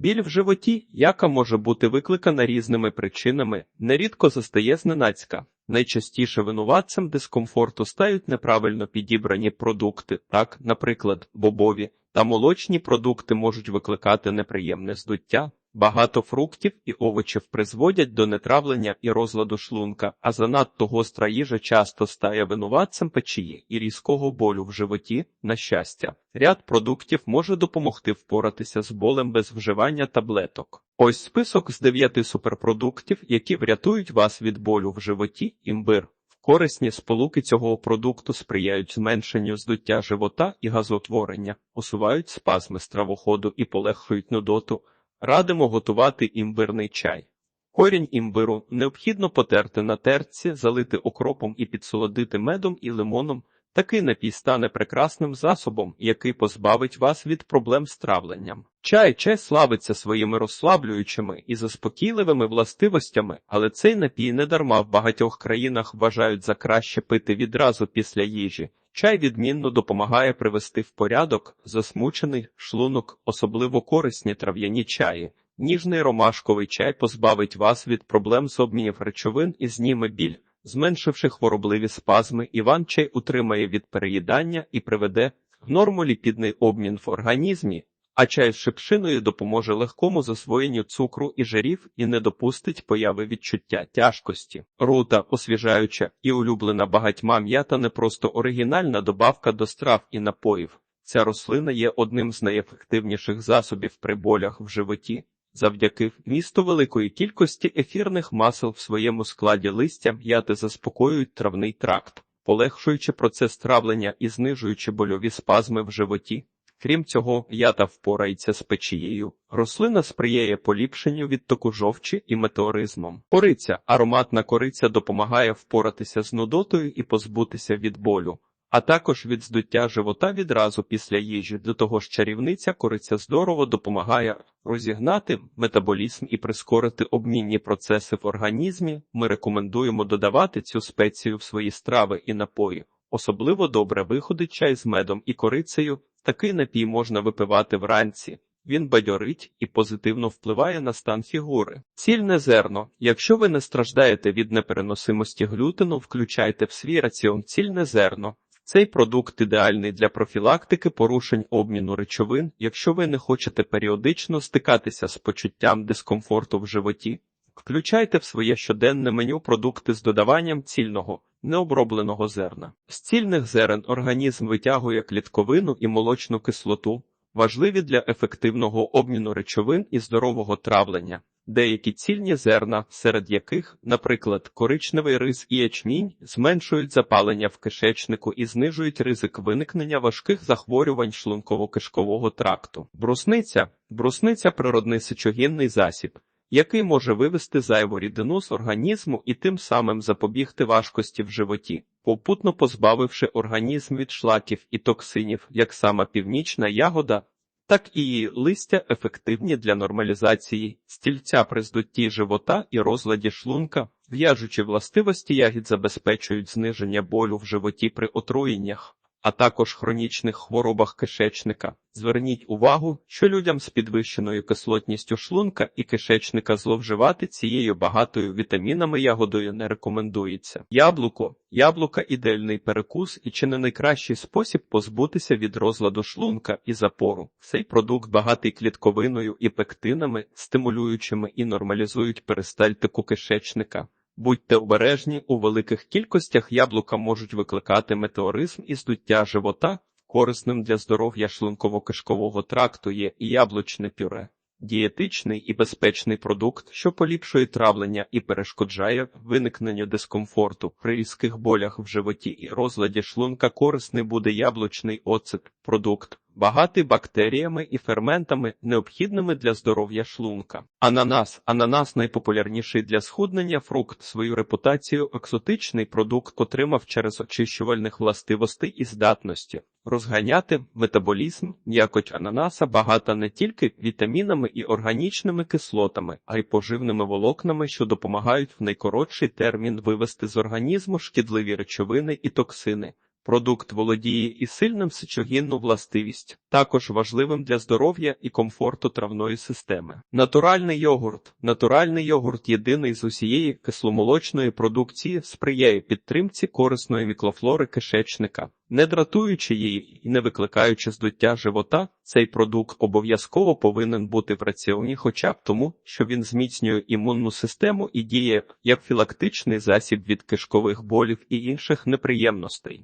Біль в животі, яка може бути викликана різними причинами, нерідко застає зненацька. Найчастіше винуватцем дискомфорту стають неправильно підібрані продукти, так, наприклад, бобові та молочні продукти можуть викликати неприємне здуття. Багато фруктів і овочів призводять до нетравлення і розладу шлунка, а занадто гостра їжа часто стає винуватцем печії і різкого болю в животі. На щастя, ряд продуктів може допомогти впоратися з болем без вживання таблеток. Ось список з дев'яти суперпродуктів, які врятують вас від болю в животі, імбир. Корисні сполуки цього продукту сприяють зменшенню здуття живота і газотворення, усувають спазми стравоходу і полегшують нудоту. Радимо готувати імбирний чай. Корінь імбиру необхідно потерти на терці, залити окропом і підсолодити медом і лимоном. Такий напій стане прекрасним засобом, який позбавить вас від проблем з травленням. Чай чай славиться своїми розслаблюючими і заспокійливими властивостями, але цей напій недарма в багатьох країнах вважають за краще пити відразу після їжі. Чай відмінно допомагає привести в порядок засмучений шлунок, особливо корисні трав'яні чаї. Ніжний ромашковий чай позбавить вас від проблем з обмінів речовин і зніме біль, зменшивши хворобливі спазми, Іван чай утримає від переїдання і приведе в норму ліпідний обмін в організмі, а чай з шипшиною допоможе легкому засвоєнню цукру і жирів і не допустить появи відчуття тяжкості. Рута, освіжаюча і улюблена багатьма м'ята не просто оригінальна добавка до страв і напоїв. Ця рослина є одним з найефективніших засобів при болях в животі. Завдяки вмісту великої кількості ефірних масел в своєму складі листя м'яти заспокоюють травний тракт, полегшуючи процес травлення і знижуючи больові спазми в животі. Крім цього, ята впорається з печією. Рослина сприяє поліпшенню відтоку жовчі і метеоризмом. Кориця, ароматна кориця допомагає впоратися з нудотою і позбутися від болю, а також від здуття живота відразу після їжі. До того ж, чарівниця кориця здорово допомагає розігнати метаболізм і прискорити обмінні процеси в організмі. Ми рекомендуємо додавати цю спецію в свої страви і напої. Особливо добре виходить чай з медом і корицею. Такий напій можна випивати вранці. Він бадьорить і позитивно впливає на стан фігури. Цільне зерно. Якщо ви не страждаєте від непереносимості глютену, включайте в свій раціон цільне зерно. Цей продукт ідеальний для профілактики порушень обміну речовин, якщо ви не хочете періодично стикатися з почуттям дискомфорту в животі. Включайте в своє щоденне меню продукти з додаванням цільного, необробленого зерна. З цільних зерен організм витягує клітковину і молочну кислоту, важливі для ефективного обміну речовин і здорового травлення. Деякі цільні зерна, серед яких, наприклад, коричневий рис і ячмінь, зменшують запалення в кишечнику і знижують ризик виникнення важких захворювань шлунково-кишкового тракту. Брусниця брусниця природний сечогінний засіб який може вивести зайву рідину з організму і тим самим запобігти важкості в животі, попутно позбавивши організм від шлаків і токсинів, як сама північна ягода, так і її листя ефективні для нормалізації стільця при здутті живота і розладі шлунка, в'яжучі властивості ягід забезпечують зниження болю в животі при отруєннях а також хронічних хворобах кишечника. Зверніть увагу, що людям з підвищеною кислотністю шлунка і кишечника зловживати цією багатою вітамінами ягодою не рекомендується. Яблуко яблука ідеальний перекус і чи не найкращий спосіб позбутися від розладу шлунка і запору. Цей продукт багатий клітковиною і пектинами, стимулюючими і нормалізують перистальтику кишечника. Будьте обережні, у великих кількостях яблука можуть викликати метеоризм і здуття живота, корисним для здоров'я шлунково-кишкового тракту є яблучне пюре. Дієтичний і безпечний продукт, що поліпшує травлення і перешкоджає виникненню дискомфорту. При різких болях в животі і розладі шлунка корисний буде яблучний оцет, продукт, багатий бактеріями і ферментами, необхідними для здоров'я шлунка. Ананас ананас найпопулярніший для схуднення фрукт. Свою репутацію екзотичний продукт отримав через очищувальних властивостей і здатності. Розганяти метаболізм, м'якоть ананаса багата не тільки вітамінами і органічними кислотами, а й поживними волокнами, що допомагають в найкоротший термін вивести з організму шкідливі речовини і токсини. Продукт володіє і сильним сечогінну властивість, також важливим для здоров'я і комфорту травної системи. Натуральний йогурт. Натуральний йогурт єдиний з усієї кисломолочної продукції сприяє підтримці корисної мікрофлори кишечника. Не дратуючи її і не викликаючи здуття живота, цей продукт обов'язково повинен бути в раціоні хоча б тому, що він зміцнює імунну систему і діє як філактичний засіб від кишкових болів і інших неприємностей.